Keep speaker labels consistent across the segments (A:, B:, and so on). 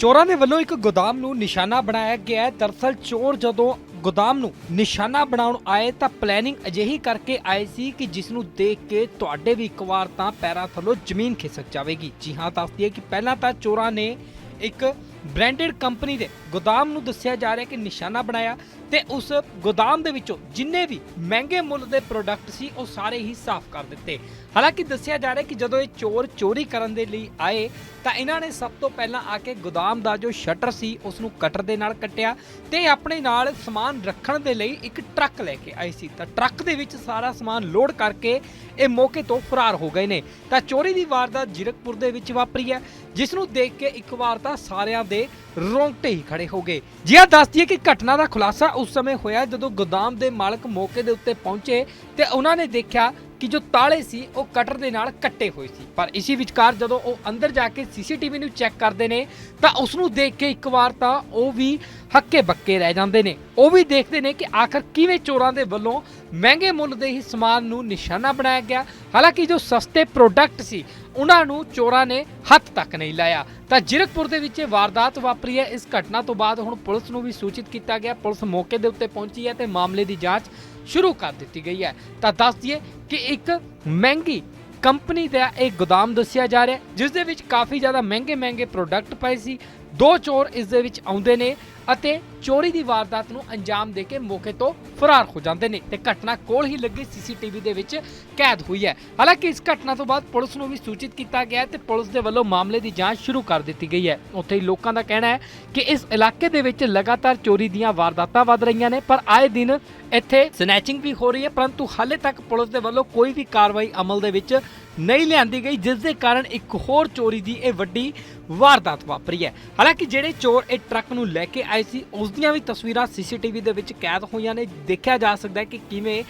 A: ਚੋਰਾਂ ਦੇ ਵੱਲੋਂ ਇੱਕ ਗੋਦਾਮ ਨੂੰ ਨਿਸ਼ਾਨਾ ਬਣਾਇਆ ਗਿਆ ਹੈ। ਦਰਸਲ ਚੋਰ ਜਦੋਂ ਗੋਦਾਮ ਨੂੰ ਨਿਸ਼ਾਨਾ ਬਣਾਉਣ ਆਏ ਤਾਂ ਪਲੈਨਿੰਗ ਅਜਿਹੀ ਕਰਕੇ ਆਏ ਸੀ ਕਿ ਜਿਸ ਨੂੰ ਦੇਖ ਕੇ ਤੁਹਾਡੇ ਵੀ ਇੱਕ ਵਾਰ ਤਾਂ ਪੈਰਾਂ ਥੱਲੋਂ ਜ਼ਮੀਨ ਖਿਸਕ ਜਾਵੇਗੀ। ਜੀ ਹਾਂ, ਦੱਸਦੀ ਹੈ ਕਿ ਪਹਿਲਾਂ ਤਾਂ ਚੋਰਾਂ ਨੇ ਇੱਕ ਬ੍ਰਾਂਡਡ ਕੰਪਨੀ ਦੇ ਗੋਦਾਮ ਨੂੰ ਦੱਸਿਆ ਜਾ ਰਿਹਾ ਕਿ ਨਿਸ਼ਾਨਾ ਬਣਾਇਆ ਤੇ ਉਸ ਗੋਦਾਮ ਦੇ ਵਿੱਚੋਂ ਜਿੰਨੇ ਵੀ ਮਹਿੰਗੇ ਮੁੱਲ ਦੇ ਪ੍ਰੋਡਕਟ ਸੀ, ਉਹ ਸਾਰੇ ਹੀ ਸਾਫ਼ ਕਰ ਦਿੱਤੇ। ਹਾਲਾਂਕਿ ਦੱਸਿਆ ਜਾ ਰਿਹਾ ਕਿ ਜਦੋਂ ਇਹ ਚੋਰ ਚੋਰੀ ਕਰਨ ਦੇ ਲਈ ਆਏ, ਤਾਂ ਇਹਨਾਂ ਨੇ ਸਭ ਤੋਂ ਪਹਿਲਾਂ ਆ ਕੇ ਗੋਦਾਮ ਦਾ ਜੋ ਸ਼ਟਰ ਸੀ ਉਸ ਨੂੰ ਕਟਰ ਦੇ ਨਾਲ ਕੱਟਿਆ ਤੇ ਆਪਣੇ ਨਾਲ ਸਮਾਨ ਰੱਖਣ ਦੇ ਲਈ ਇੱਕ ਟਰੱਕ ਲੈ ਕੇ ਆਏ ਸੀ। ਤਾਂ ਟਰੱਕ ਦੇ ਵਿੱਚ ਸਾਰਾ ਸਮਾਨ ਲੋਡ ਕਰਕੇ ਇਹ ਮੌਕੇ ਤੋਂ ਫਰਾਰ ਹੋ ਗਏ ਨੇ। ਤਾਂ ਚੋਰੀ ਦੀ ਵਾਰਦਾਤ ਜ਼ੀਰਕਪੁਰ ਦੇ ਵਿੱਚ ਵਾਪਰੀ ਹੈ, ਜਿਸ ਨੂੰ ਦੇਖ ਕੇ ਇੱਕ ਵਾਰ ਤਾਂ ਸਾਰਿਆਂ ਦੇ ਰੋਂਗਟੇ ਹੀ ਖੜੇ ਹੋ ਗਏ। ਜੀ ਦੱਸਦੀ ਹੈ ਕਿ ਘਟਨਾ ਦਾ ਖੁਲਾਸਾ ਉਸ ਸਮੇਂ ਹੋਇਆ ਜਦੋਂ ਗੋਦਾਮ ਦੇ ਮਾਲਕ ਮੌਕੇ ਦੇ ਉੱਤੇ ਪਹੁੰਚੇ ਤੇ ਉਹਨਾਂ ਨੇ ਦੇਖਿਆ ਕਿ ਜੋ ਤਾਲੇ ਸੀ ਉਹ ਕਟਰ ਦੇ ਨਾਲ ਕੱਟੇ ਹੋਏ ਸੀ। ਪਰ ਇਸੇ ਵਿਚਕਾਰ ਜਦੋਂ ਉਹ ਅੰਦਰ ਜਾ ਕੇ ਸੀਸੀਟੀਵੀ ਨੂੰ ਚੈੱਕ ਕਰਦੇ ਨੇ ਤਾਂ ਉਸ ਨੂੰ ਦੇਖ ਕੇ ਇੱਕ ਵਾਰ ਤਾਂ ਉਹ ਵੀ ਹੱਕੇ ਬੱਕੇ ਰਹਿ ਜਾਂਦੇ ਨੇ। ਉਹ ਵੀ ਦੇਖਦੇ ਨੇ ਕਿ ਆਖਰ ਕਿਵੇਂ ਚੋਰਾਂ ਦੇ ਵੱਲੋਂ ਮਹਿੰਗੇ ਮੁੱਲ ਦੇ ਹੀ ਸਮਾਨ ਨੂੰ ਨਿਸ਼ਾਨਾ ਬਣਾਇਆ ਗਿਆ। ਹਾਲਾਂਕਿ ਜੋ ਸਸਤੇ ਪ੍ਰੋਡਕਟ ਸੀ ਉਹਨਾਂ ਨੂੰ ਚੋਰਾਂ ਨੇ ਹੱਥ ਤੱਕ ਨਹੀਂ ਲਾਇਆ। ਤਾਂ ਜਿਰਕਪੁਰ ਦੇ ਵਿੱਚ ਇਹ ਵਾਰਦਾਤ ਵਾਪਰੀ ਹੈ। ਇਸ ਘਟਨਾ ਤੋਂ ਬਾਅਦ ਹੁਣ ਪੁਲਿਸ ਨੂੰ ਵੀ ਸੂਚਿਤ ਕੀਤਾ ਗਿਆ। ਪੁਲਿਸ ਮੌਕੇ ਦੇ ਉੱਤੇ ਪਹੁੰਚੀ ਹੈ ਤੇ ਮਾਮਲੇ ਦੀ ਜਾਂਚ ਸ਼ੁਰੂ ਕਰ ਦਿੱਤੀ ਗਈ ਹੈ। ਤਾਂ ਦੱਸ ਦਈਏ ਕਿ ਇੱਕ ਮਹਿੰਗੀ ਕੰਪਨੀ ਦਾ ਇਹ ਗੋਦਾਮ ਦੱਸਿਆ ਜਾ ਰਿਹਾ ਹੈ, ਜਿਸ ਦੇ ਵਿੱਚ ਕਾਫੀ ਜ਼ਿਆਦਾ ਮਹਿੰਗੇ ਮਹਿੰਗੇ ਪ੍ਰੋਡਕਟ ਪਏ ਸੀ। ਦੋ ਚੋਰ ਇਸ ਦੇ ਵਿੱਚ ਆਉਂਦੇ ਨੇ ਅਤੇ ਚੋਰੀ ਦੀ ਵਾਰਦਾਤ ਨੂੰ ਅੰਜਾਮ ਦੇ ਕੇ ਮੌਕੇ ਤੋਂ ਫਰਾਰ ਹੋ ਜਾਂਦੇ ਨੇ ਤੇ ਘਟਨਾ ਕੋਲ ਹੀ ਲੱਗੀ ਸੀਸੀਟੀਵੀ ਦੇ ਵਿੱਚ ਕੈਦ ਹੋਈ ਹੈ। ਹਾਲਾਂਕਿ ਇਸ ਘਟਨਾ ਤੋਂ ਬਾਅਦ ਪੁਲਿਸ ਨੂੰ ਵੀ ਸੂਚਿਤ ਕੀਤਾ ਗਿਆ ਹੈ ਤੇ ਪੁਲਿਸ ਦੇ ਵੱਲੋਂ ਮਾਮਲੇ ਦੀ ਜਾਂਚ ਸ਼ੁਰੂ ਕਰ ਦਿੱਤੀ ਗਈ ਹੈ। ਉੱਥੇ ਹੀ ਲੋਕਾਂ ਦਾ ਕਹਿਣਾ ਹੈ ਕਿ ਇਸ ਇਲਾਕੇ ਦੇ ਵਿੱਚ ਲਗਾਤਾਰ ਚੋਰੀ ਦੀਆਂ ਵਾਰਦਾਤਾਂ ਵੱਧ ਰਹੀਆਂ ਨੇ, ਪਰ ਆਏ ਦਿਨ ਇੱਥੇ ਸਨੈਚਿੰਗ ਵੀ ਹੋ ਰਹੀ ਹੈ, ਪਰੰਤੂ ਹਾਲੇ ਤੱਕ ਪੁਲਿਸ ਦੇ ਵੱਲੋਂ ਕੋਈ ਵੀ ਕਾਰਵਾਈ ਅਮਲ ਦੇ ਵਿੱਚ ਨਹੀਂ ਲਿਆਂਦੀ ਗਈ, ਜਿਸ ਦੇ ਕਾਰਨ ਇੱਕ ਹੋਰ ਚੋਰੀ ਦੀ ਇਹ ਵੱਡੀ ਵਾਰਦਾਤ ਵਾਪਰੀ ਹੈ। ਹਾਲਾਂਕਿ ਜਿਹੜੇ ਚੋਰ ਇਹ ਟਰੱਕ ਨੂੰ ਲੈ ਕੇ ਆਏ ਸੀ ਉਸ ਦੀਆਂ ਵੀ ਤਸਵੀਰਾਂ ਸੀਸੀਟੀਵੀ ਦੇ ਵਿੱਚ ਕੈਦ ਹੋਈਆਂ ਨੇ। ਦੇਖਿਆ ਜਾ ਸਕਦਾ ਹੈ ਕਿ ਕਿਵੇਂ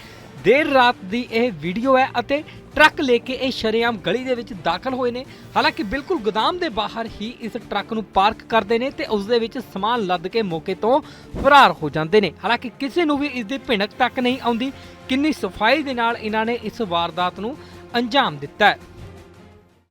A: ਦੇਰ ਰਾਤ ਦੀ ਇਹ ਵੀਡੀਓ ਹੈ ਅਤੇ ਟਰੱਕ ਲੈ ਕੇ ਇਹ ਸ਼ਰੇਆਮ ਗਲੀ ਦੇ ਵਿੱਚ ਦਾਖਲ ਹੋਏ ਨੇ। ਹਾਲਾਂਕਿ ਬਿਲਕੁਲ ਗੋਦਾਮ ਦੇ ਬਾਹਰ ਹੀ ਇਸ ਟਰੱਕ ਨੂੰ ਪਾਰਕ ਕਰਦੇ ਨੇ ਤੇ ਉਸ ਦੇ ਵਿੱਚ ਸਮਾਨ ਲੱਦ ਕੇ ਮੌਕੇ ਤੋਂ ਫਰਾਰ ਹੋ ਜਾਂਦੇ ਨੇ। ਹਾਲਾਂਕਿ ਕਿਸੇ ਨੂੰ ਵੀ ਇਸ ਦੀ ਭਿਣਕ ਤੱਕ ਨਹੀਂ ਆਉਂਦੀ। ਕਿੰਨੀ ਸਫ਼ਾਈ ਦੇ ਨਾਲ ਇਹਨਾਂ ਨੇ ਇਸ ਵਾਰਦਾਤ ਨੂੰ ਅੰਜਾਮ ਦਿੱਤਾ